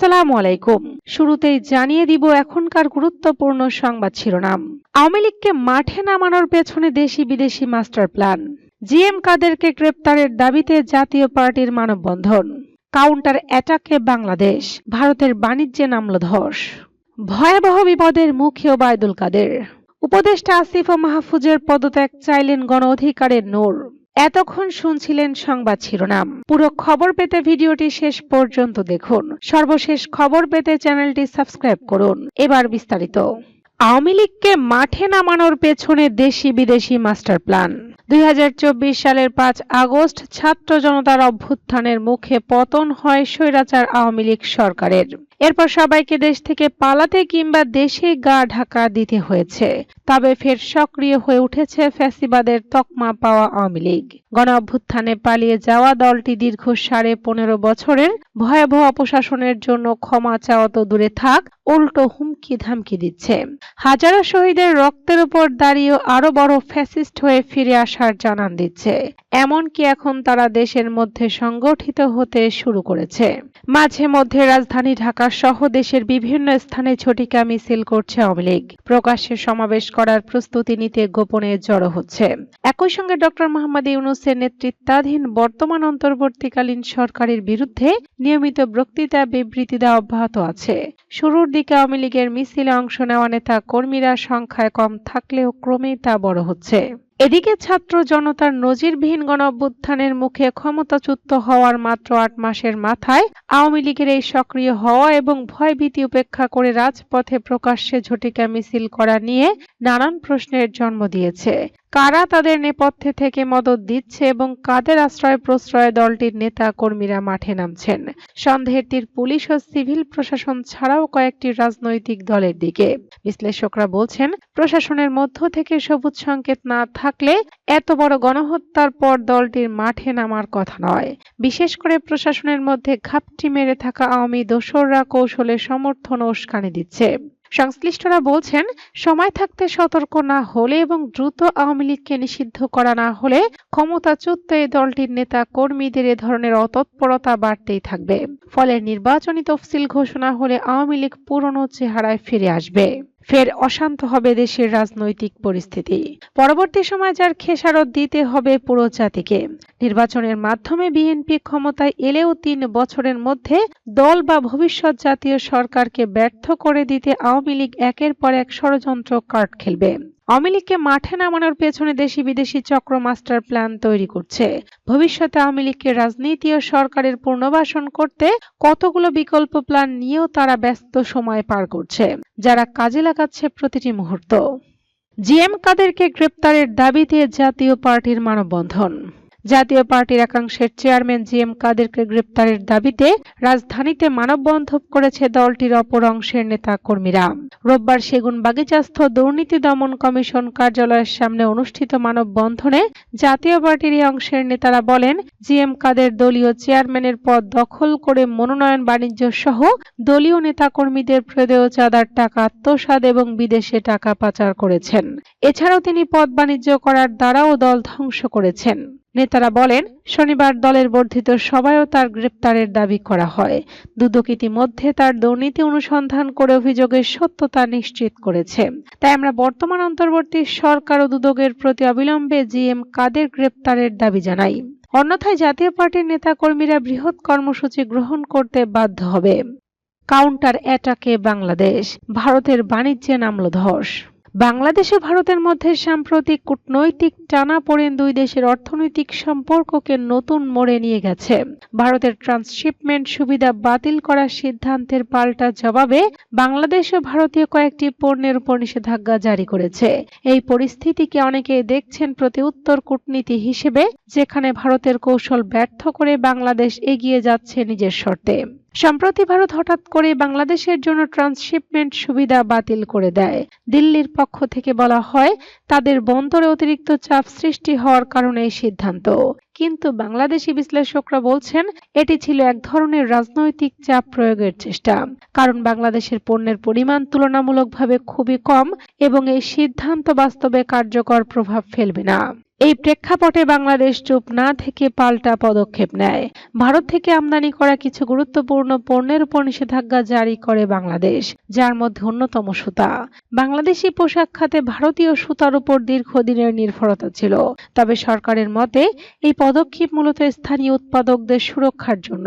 আসসালামু আলাইকুম। শুরুতেই জানিয়ে দিব এখনকার গুরুত্বপূর্ণ সংবাদ শিরোনাম। আওয়ামী লীগকে মাঠে নামানোর পেছনে দেশি বিদেশি মাস্টার প্ল্যান। জিএম কাদেরকে গ্রেপ্তারের দাবিতে জাতীয় পার্টির মানববন্ধন। কাউন্টার অ্যাটাকে বাংলাদেশ, ভারতের বাণিজ্যে নামল ধস। ভয়াবহ বিপদের মুখে ওবায়দুল কাদের। উপদেষ্টা আসিফ ও মাহফুজের পদত্যাগ চাইলেন গণ অধিকারের নূর। এতক্ষণ শুনছিলেন সংবাদ শিরোনাম। পুরো খবর পেতে ভিডিওটি শেষ পর্যন্ত দেখুন। সর্বশেষ খবর পেতে চ্যানেলটি সাবস্ক্রাইব করুন। এবার বিস্তারিত। আওয়ামী লীগকে মাঠে নামানোর পেছনে দেশি বিদেশি মাস্টার প্ল্যান। দুই হাজার চব্বিশ সালের পাঁচ আগস্ট ছাত্র জনতার অভ্যুত্থানের মুখে পতন হয় স্বৈরাচার আওয়ামী লীগ সরকারের। এরপর সবাইকে দেশ থেকে পালাতে কিংবা দেশে গা ঢাকা দিতে হয়েছে। তবে ফের সক্রিয় হয়ে উঠেছে ফ্যাসিবাদের তকমা পাওয়া আওয়ামী লীগ। গণ অভ্যুত্থানে পালিয়ে যাওয়া দলটি দীর্ঘ সাড়ে পনেরো বছরের ভয়াবহ অপশাসনের জন্য ক্ষমা চাওয়া তো দূরে থাক, উল্টো হুমকি ধামকি দিচ্ছে। হাজারো শহীদের রক্তের উপর দাঁড়িয়ে আরও বড় ফ্যাসিস্ট হয়ে ফিরে আসার জানান দিচ্ছে। এমনকি এখন তারা দেশের মধ্যে সংগঠিত হতে শুরু করেছে। মাঝে মধ্যে রাজধানী ঢাকা সহ দেশের বিভিন্ন স্থানে ঝটিকা মিছিল করছে আওয়ামী লীগ। প্রকাশ্যে সমাবেশ করার প্রস্তুতি নিতে গোপনে জড়ো হচ্ছে। একই সঙ্গে ডক্টর মোহাম্মদ ইউনুসের নেতৃত্বাধীন বর্তমান অন্তর্বর্তীকালীন সরকারের বিরুদ্ধে নিয়মিত বক্তৃতা বিবৃতি দেওয়া অব্যাহত আছে। শুরুর দিকে আওয়ামী লীগের মিছিলে অংশ নেওয়া নেতা কর্মীরা সংখ্যায় কম থাকলেও ক্রমেই তা বড় হচ্ছে। এদিকে ছাত্র জনতার নজিরবিহীন গণ অভ্যুত্থানের মুখে ক্ষমতাচ্যুত হওয়ার মাত্র আট মাসের মাথায় আওয়ামী লীগের এই সক্রিয় হওয়া এবং ভয়ভীতি উপেক্ষা করে রাজপথে প্রকাশ্যে ঝটিকা মিছিল করা নিয়ে নানান প্রশ্নের জন্ম দিয়েছে। কারা তাদের নেপথ্যে থেকে মদত দিচ্ছে এবং কাদের আশ্রয় প্রশ্রয়ে দলটির নেতা কর্মীরা মাঠে নামছেন? সন্দেহের তীর পুলিশ ও সিভিল প্রশাসন ছাড়াও কয়েকটি রাজনৈতিক দলের দিকে। বিশ্লেষকরা বলছেন, প্রশাসনের মধ্য থেকে সবুজ সংকেত না থাকলে এত বড় গণহত্যার পর দলটির মাঠে নামার কথা নয়। বিশেষ করে প্রশাসনের মধ্যে ঘাপটি মেরে থাকা আওয়ামী দোসররা কৌশলে সমর্থন উস্কানি দিচ্ছে। সংশ্লিষ্টরা বলছেন, সময় থাকতে সতর্ক না হলে এবং দ্রুত আওয়ামী লীগকে নিষিদ্ধ করা না হলে ক্ষমতাচ্যুত এই দলটির নেতা কর্মীদের এ ধরনের অতৎপরতা বাড়তেই থাকবে। ফলে নির্বাচনী তফসিল ঘোষণা হলে আওয়ামী লীগ পুরনো চেহারায় ফিরে আসবে। ফের অশান্ত হবে দেশের রাজনৈতিক পরিস্থিতি। পরবর্তী সময় যার খেসারত দিতে হবে পুরো জাতিকে। নির্বাচনের মাধ্যমে বিএনপি ক্ষমতায় এলেও তিন বছরের মধ্যে দল বা ভবিষ্যৎ জাতীয় সরকারকে ব্যর্থ করে দিতে আওয়ামী লীগ একের পর এক ষড়যন্ত্র কার্ড খেলবে। আওয়ামী মাঠে নামানোর পেছনে দেশি বিদেশি চক্র মাস্টার প্ল্যান তৈরি করছে। ভবিষ্যতে আওয়ামী রাজনীতি ও সরকারের পুনর্বাসন করতে কতগুলো বিকল্প প্ল্যান নিয়েও তারা ব্যস্ত সময় পার করছে, যারা কাজে লাগাচ্ছে প্রতিটি মুহূর্ত। জিএম কাদেরকে গ্রেপ্তারের দাবিতে জাতীয় পার্টির মানববন্ধন। জাতীয় পার্টির একাংশের চেয়ারম্যান জি এম কাদেরকে গ্রেপ্তারের দাবিতে রাজধানীতে মানববন্ধন করেছে দলটির অপর অংশের নেতা কর্মীরা রোববার সেগুন বাগিচাস্থ দুর্নীতি দমন কমিশন কার্যালয়ের সামনে অনুষ্ঠিত মানববন্ধনে জাতীয় পার্টির এই অংশের নেতারা বলেন জি এম কাদের দলীয় চেয়ারম্যানের পদ দখল করে মনোনয়ন বাণিজ্য সহ দলীয় নেতাকর্মীদের প্রদেয় চাঁদার টাকা আত্মসাৎ এবং বিদেশে টাকা পাচার করেছেন। এছাড়াও তিনি পদ বাণিজ্য করার দ্বারাও দল ধ্বংস করেছেন। নেতারা বলেন, শনিবার দলের বর্ধিত সভায়ও তার গ্রেপ্তারের দাবি করা হয়। দুদক ইতিমধ্যে তার দুর্নীতি অনুসন্ধান করে অভিযোগের সত্যতা নিশ্চিত করেছে। তাই আমরা বর্তমান অন্তর্বর্তী সরকার ও দুদকের প্রতি অবিলম্বে জিএম কাদের গ্রেপ্তারের দাবি জানাই। অন্যথায় জাতীয় পার্টির নেতাকর্মীরা বৃহৎ কর্মসূচি গ্রহণ করতে বাধ্য হবে। কাউন্টার অ্যাটাকে বাংলাদেশ, ভারতের বাণিজ্যে নামল ধস। বাংলাদেশ ভারতের মধ্যে সাম্প্রতিক কূটনৈতিক টানাপোড়েন দুই দেশের অর্থনৈতিক সম্পর্ককে নতুন মোড়ে নিয়ে গেছে। ভারতের ট্রান্সশিপমেন্ট সুবিধা বাতিল করার সিদ্ধান্তের পাল্টা জবাবে বাংলাদেশ ও ভারতীয় কয়েকটি পণ্যের উপর নিষেধাজ্ঞা জারি করেছে। এই পরিস্থিতিকে অনেকে দেখছেন প্রতি উত্তর কূটনীতি হিসেবে, যেখানে ভারতের কৌশল ব্যর্থ করে বাংলাদেশ এগিয়ে যাচ্ছে নিজের শর্তে। সম্প্রতি ভারত হঠাৎ করে বাংলাদেশের জন্য ট্রান্সশিপমেন্ট সুবিধা বাতিল করে দেয়। দিল্লির পক্ষ থেকে বলা হয়, তাদের বন্দরে অতিরিক্ত চাপ সৃষ্টি হওয়ার কারণে এই সিদ্ধান্ত। কিন্তু বাংলাদেশি বিশ্লেষকরা বলছেন, এটি ছিল এক ধরনের রাজনৈতিক চাপ প্রয়োগের চেষ্টা। কারণ বাংলাদেশের পণ্যের পরিমাণ তুলনামূলকভাবে খুবই কম এবং এই সিদ্ধান্ত বাস্তবে কার্যকর প্রভাব ফেলবে না। এই প্রেক্ষাপটে বাংলাদেশ চুপ না থেকে পাল্টা পদক্ষেপ নেয়। ভারত থেকে আমদানি করা কিছু গুরুত্বপূর্ণ পণ্যের উপর নিষেধাজ্ঞা জারি করে বাংলাদেশ, যার মধ্যে অন্যতম সুতা। বাংলাদেশি পোশাক খাতে ভারতীয় সুতার উপর দীর্ঘদিনের নির্ভরতা ছিল। তবে সরকারের মতে, এই পদক্ষেপ মূলত স্থানীয় উৎপাদকদের সুরক্ষার জন্য।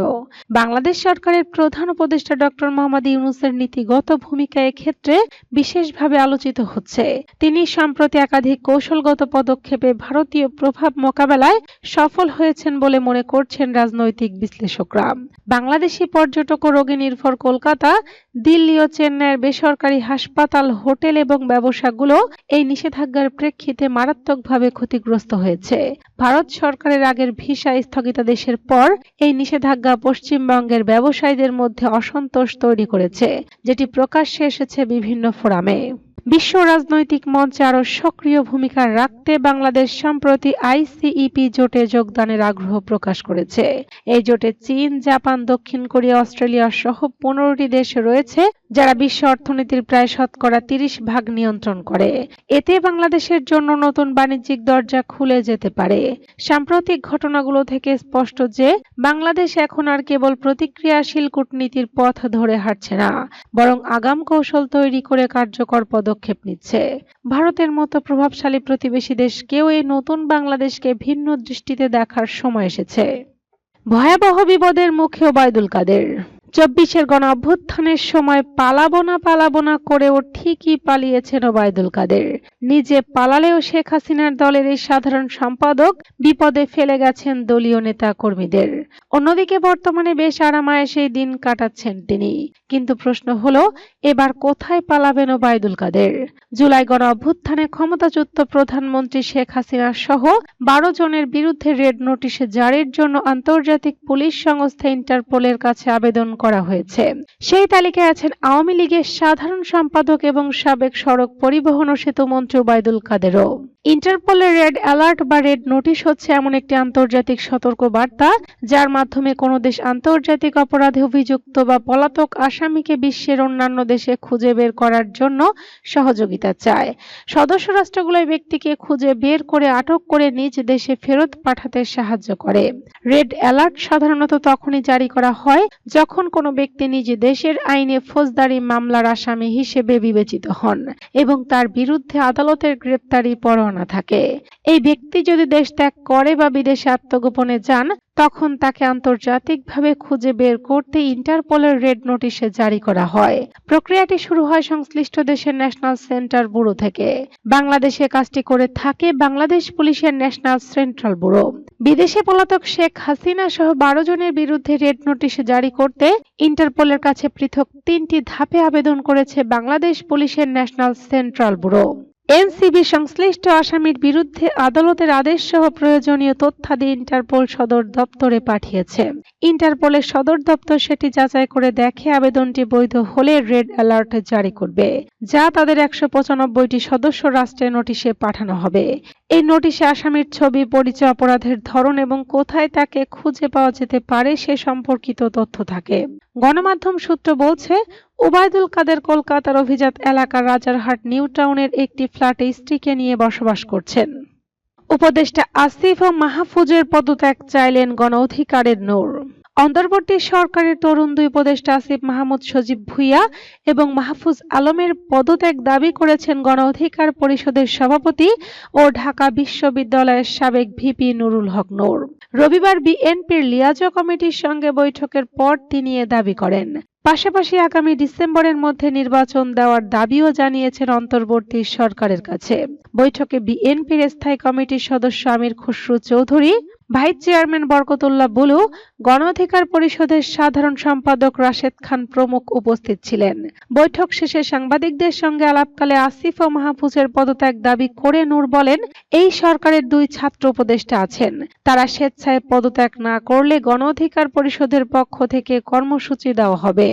বাংলাদেশ সরকারের প্রধান উপদেষ্টা ডক্টর মোহাম্মদ ইউনুসের নীতিগত ভূমিকা এক্ষেত্রে বিশেষভাবে আলোচিত হচ্ছে। তিনি সম্প্রতি একাধিক কৌশলগত পদক্ষেপে ভারতীয় প্রভাব মোকাবেলায় সফল হয়েছেন বলে মনে করছেন রাজনৈতিক বিশ্লেষকরা। বাংলাদেশি পর্যটক রোগী নির্ভর কলকাতা, দিল্লি ও চেন্নাইয়ের বেসরকারি হাসপাতাল, হোটেল এবং ব্যবসাগুলো এই নিষেধাজ্ঞার প্রেক্ষিতে মারাত্মকভাবে ক্ষতিগ্রস্ত হয়েছে। ভারত সরকারের আগের ভিসা স্থগিতাদেশের পর এই নিষেধাজ্ঞা পশ্চিমবঙ্গের ব্যবসায়ীদের মধ্যে অসন্তোষ তৈরি করেছে, যেটি প্রকাশ্যে এসেছে বিভিন্ন ফোরামে। বিশ্ব রাজনৈতিক মঞ্চে আরও সক্রিয় ভূমিকা রাখতে বাংলাদেশ সম্প্রতি আইসিইপি জোটে যোগদানের আগ্রহ প্রকাশ করেছে। এই জোটে চীন, জাপান, দক্ষিণ কোরিয়া, অস্ট্রেলিয়া সহ পনেরোটি দেশ রয়েছে যারা বিশ্ব অর্থনীতির প্রায় শতকরা তিরিশ ভাগ নিয়ন্ত্রণ করে। এতে বাংলাদেশের জন্য নতুন বাণিজ্যিক দরজা খুলে যেতে পারে। সাম্প্রতিক ঘটনাগুলো থেকে স্পষ্ট যে, বাংলাদেশ এখন আর কেবল প্রতিক্রিয়াশীল কূটনীতির পথ ধরে হাঁটছে না, বরং আগাম কৌশল তৈরি করে কার্যকর পদক্ষেপ নিচ্ছে। ভারতের মতো প্রভাবশালী প্রতিবেশী দেশকেও এই নতুন বাংলাদেশকে ভিন্ন দৃষ্টিতে দেখার সময় এসেছে। ভয়াবহ বিপদের মুখে ওবায়দুল কাদের। চব্বিশের গণ অভ্যুত্থানের সময় পালাবো না পালাবো না করেও ঠিকই পালিয়েছেন ওবায়দুল কাদের। নিজে পালালেও শেখ হাসিনার দলের এই সাধারণ সম্পাদক বিপদে ফেলে গেছেন দলীয় নেতা কর্মীদের অন্যদিকে বর্তমানে বেশ আরামায় সেই দিন কাটাচ্ছেন তিনি। কিন্তু প্রশ্ন হলো, এবার কোথায় পালাবেন ওবায়দুল কাদের? জুলাই গণ অভ্যুত্থানে ক্ষমতাচ্যুত প্রধানমন্ত্রী শেখ হাসিনা সহ বারো জনের বিরুদ্ধে রেড নোটিশে জারির জন্য আন্তর্জাতিক পুলিশ সংস্থা ইন্টারপোলের কাছে আবেদন করা হয়েছে। সেই তালিকায় আছেন আওয়ামী লীগের সাধারণ সম্পাদক এবং সাবেক সড়ক পরিবহন ও সেতুমন্ত্রী ওবায়দুল কাদেরও। ইন্টারপোলের রেড অ্যালার্ট বা রেড নোটিশ হচ্ছে এমন একটি আন্তর্জাতিক সতর্ক বার্তা যার মাধ্যমে কোনো দেশ আন্তর্জাতিক অপরাধে অভিযুক্ত বা পলাতক আসামিকে বিশ্বের অন্যান্য দেশে খুঁজে বের করার জন্য সহযোগিতা চায়। সদস্য রাষ্ট্রগুলো ব্যক্তিকে খুঁজে বের করে আটক করে নিজ দেশে ফেরত পাঠাতে সাহায্য করে। রেড অ্যালার্ট সাধারণত তখনই জারি করা হয় যখন কোনো ব্যক্তি নিজ দেশের আইনে ফৌজদারি মামলার আসামি হিসেবে বিবেচিত হন এবং তার বিরুদ্ধে আদালতের গ্রেপ্তারি পরোয়ানা থাকে। এই ব্যক্তি যদি দেশ ত্যাগ করে বা বিদেশে আত্মগোপনে যান, তখন তাকে আন্তর্জাতিকভাবে খুঁজে বের করতে ইন্টারপোলের রেড নোটিশে জারি করা হয়। প্রক্রিয়াটি শুরু হয় সংশ্লিষ্ট দেশের ন্যাশনাল সেন্টার ব্যুরো থেকে। বাংলাদেশে কাজটি করে থাকে বাংলাদেশ পুলিশের ন্যাশনাল সেন্ট্রাল ব্যুরো। বিদেশে পলাতক শেখ হাসিনা সহ বারো জনের বিরুদ্ধে রেড নোটিশ জারি করতে ইন্টারপোলের কাছে পৃথক তিনটি ধাপে আবেদন করেছে বাংলাদেশ পুলিশের ন্যাশনাল সেন্ট্রাল ব্যুরো। এনসিবি সংশ্লিষ্ট আসামির বিরুদ্ধে আদালতের আদেশ সহ প্রয়োজনীয় তথ্যাদি ইন্টারপোল সদর দপ্তরে পাঠিয়েছে। ইন্টারপোলের সদর দপ্তর সেটি যাচাই করে দেখে আবেদনটি বৈধ হলে রেড অ্যালার্ট জারি করবে, যা তাদের একশো পঁচানব্বইটি সদস্য রাষ্ট্রের নোটিশে পাঠানো হবে। এই নোটিশে আসামির ছবি, পরিচয় অপরাধের ধরন এবং কোথায় তাকে খুঁজে পাওয়া যেতে পারে সে সম্পর্কিত তথ্য থাকে। গণমাধ্যম সূত্র বলছে ওবায়দুল কাদের কলকাতার অভিজাত এলাকার রাজারহাট নিউ টাউনের একটি ফ্ল্যাটে স্ত্রীকে নিয়ে বসবাস করছেন। উপদেষ্টা আসিফ ও মাহফুজের পদত্যাগ চাইলেন গণ অধিকারের নূর। অন্তর্বর্তী সরকারের তরুণ দুই উপদেষ্টা আসিফ মাহমুদ সজীব ভুইয়া এবং মাহফুজ আলমের পদত্যাগ দাবি করেছেন গণ অধিকার পরিষদের সভাপতি ও ঢাকা বিশ্ববিদ্যালয়ের সাবেক ভিপি নুরুল হক নূর। রবিবার বিএনপির লিয়াজো কমিটির সঙ্গে বৈঠকের পর তিনি এ দাবি করেন। পাশাপাশি আগামী ডিসেম্বরের মধ্যে নির্বাচন দেওয়ার দাবিও জানিয়েছেন অন্তর্বর্তী সরকারের কাছে। বৈঠকে বিএনপির স্থায়ী কমিটির সদস্য আমির খসরু চৌধুরী ভাইস চেয়ারম্যান বরকতুল্লাহ বুলু গণ অধিকার পরিষদের সাধারণ সম্পাদক রাশেদ খান প্রমুখ উপস্থিত ছিলেন। বৈঠক শেষে সাংবাদিকদের সঙ্গে আলাপকালে আসিফ ও মাহফুজের পদত্যাগ দাবি করে নূর বলেন, এই সরকারের দুই ছাত্র উপদেষ্টা আছেন। তারা স্বেচ্ছায় পদত্যাগ না করলে গণ অধিকার পরিষদের পক্ষ থেকে কর্মসূচি দেওয়া হবে।